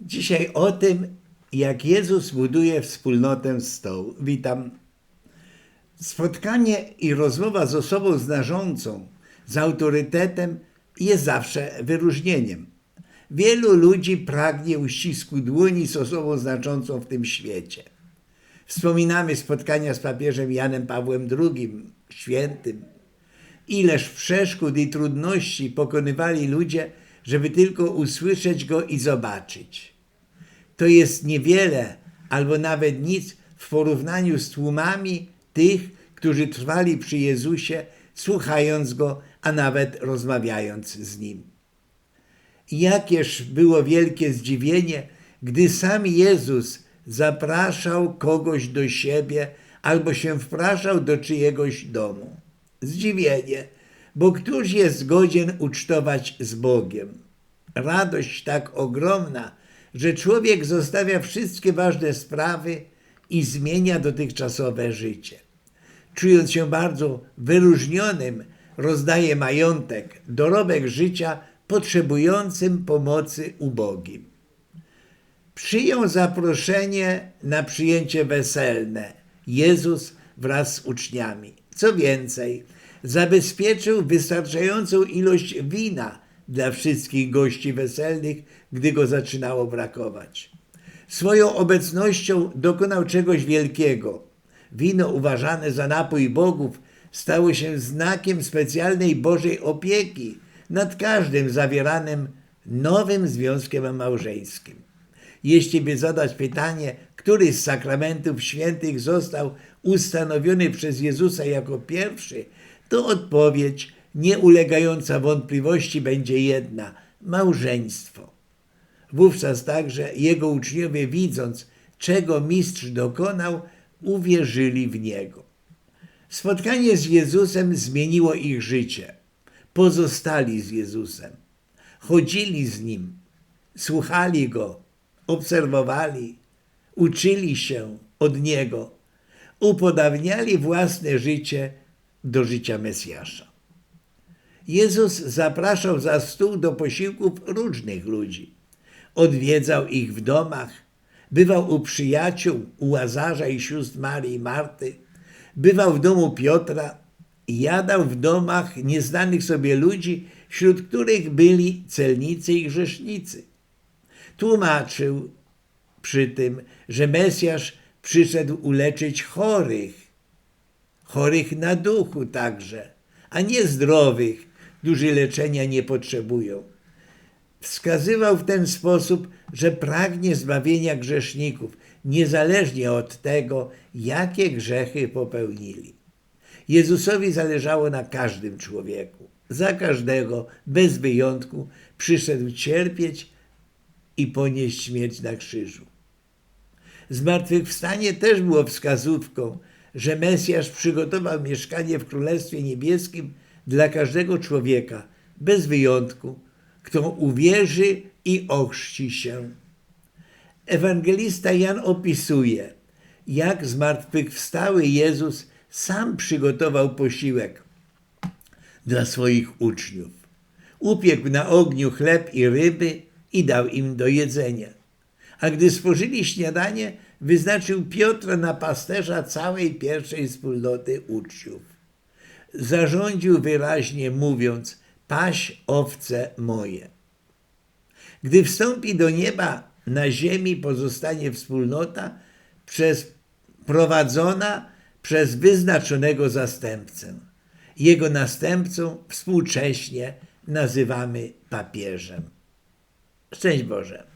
Dzisiaj o tym, jak Jezus buduje wspólnotę stołu. Witam. Spotkanie i rozmowa z osobą znaczącą, z autorytetem jest zawsze wyróżnieniem. Wielu ludzi pragnie uścisku dłoni z osobą znaczącą w tym świecie. Wspominamy spotkania z papieżem Janem Pawłem II, świętym. Ileż przeszkód i trudności pokonywali ludzie, żeby tylko usłyszeć go i zobaczyć. To jest niewiele albo nawet nic w porównaniu z tłumami tych, którzy trwali przy Jezusie, słuchając go, a nawet rozmawiając z nim. Jakież było wielkie zdziwienie, gdy sam Jezus zapraszał kogoś do siebie albo się wpraszał do czyjegoś domu. Zdziwienie, bo któż jest godzien ucztować z Bogiem? Radość tak ogromna, że człowiek zostawia wszystkie ważne sprawy i zmienia dotychczasowe życie. Czując się bardzo wyróżnionym, rozdaje majątek, dorobek życia potrzebującym pomocy ubogim. Przyjął zaproszenie na przyjęcie weselne Jezus wraz z uczniami. Co więcej, zabezpieczył wystarczającą ilość wina dla wszystkich gości weselnych, gdy go zaczynało brakować. Swoją obecnością dokonał czegoś wielkiego. Wino uważane za napój bogów stało się znakiem specjalnej Bożej opieki nad każdym zawieranym nowym związkiem małżeńskim. Jeśli by zadać pytanie, który z sakramentów świętych został ustanowiony przez Jezusa jako pierwszy, to odpowiedź nie ulegająca wątpliwości będzie jedna małżeństwo. Wówczas także jego uczniowie, widząc, czego mistrz dokonał, uwierzyli w niego. Spotkanie z Jezusem zmieniło ich życie. Pozostali z Jezusem, chodzili z nim, słuchali go, obserwowali, uczyli się od niego, upodabniali własne życie do życia Mesjasza. Jezus zapraszał za stół do posiłków różnych ludzi. Odwiedzał ich w domach, bywał u przyjaciół, u Łazarza i sióstr Marii i Marty, bywał w domu Piotra jadał w domach nieznanych sobie ludzi, wśród których byli celnicy i grzesznicy. Tłumaczył przy tym, że Mesjasz przyszedł uleczyć chorych, chorych na duchu także, a nie zdrowych, którzy leczenia nie potrzebują. Wskazywał w ten sposób, że pragnie zbawienia grzeszników, niezależnie od tego, jakie grzechy popełnili. Jezusowi zależało na każdym człowieku. Za każdego, bez wyjątku, przyszedł cierpieć i ponieść śmierć na krzyżu. Zmartwychwstanie też było wskazówką, że Mesjasz przygotował mieszkanie w Królestwie Niebieskim dla każdego człowieka, bez wyjątku, kto uwierzy i ochrzci się. Ewangelista Jan opisuje, jak zmartwychwstały Jezus sam przygotował posiłek dla swoich uczniów. Upiekł na ogniu chleb i ryby i dał im do jedzenia. A gdy spożyli śniadanie, wyznaczył Piotra na pasterza całej pierwszej wspólnoty uczniów. Zarządził wyraźnie mówiąc, paś owce moje. Gdy wstąpi do nieba, na ziemi pozostanie wspólnota przez, prowadzona przez wyznaczonego zastępcę. Jego następcą współcześnie nazywamy papieżem. Szczęść Boże.